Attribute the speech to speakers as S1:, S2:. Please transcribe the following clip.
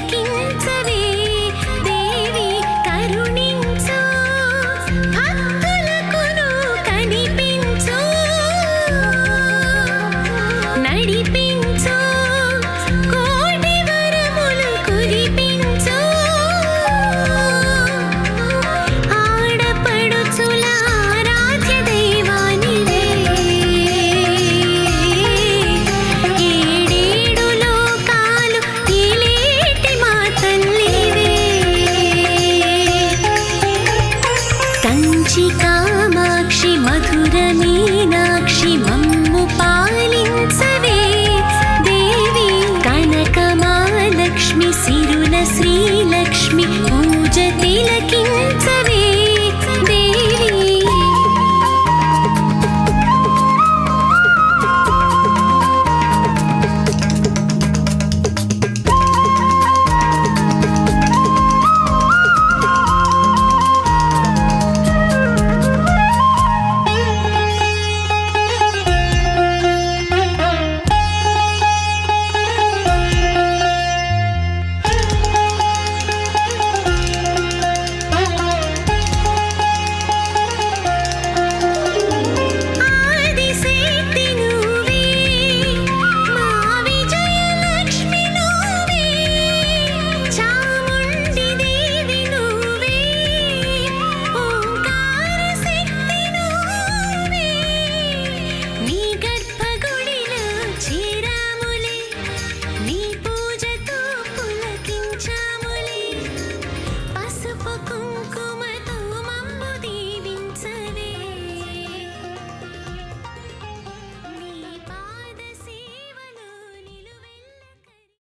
S1: taking Kanchi Kamakshi మధుర మీనాక్షి మమ్ము పాలించవే. దేవి కనకమాలక్ష్మి సిరుల శ్రీలక్ష్మి పూజ తిలకించ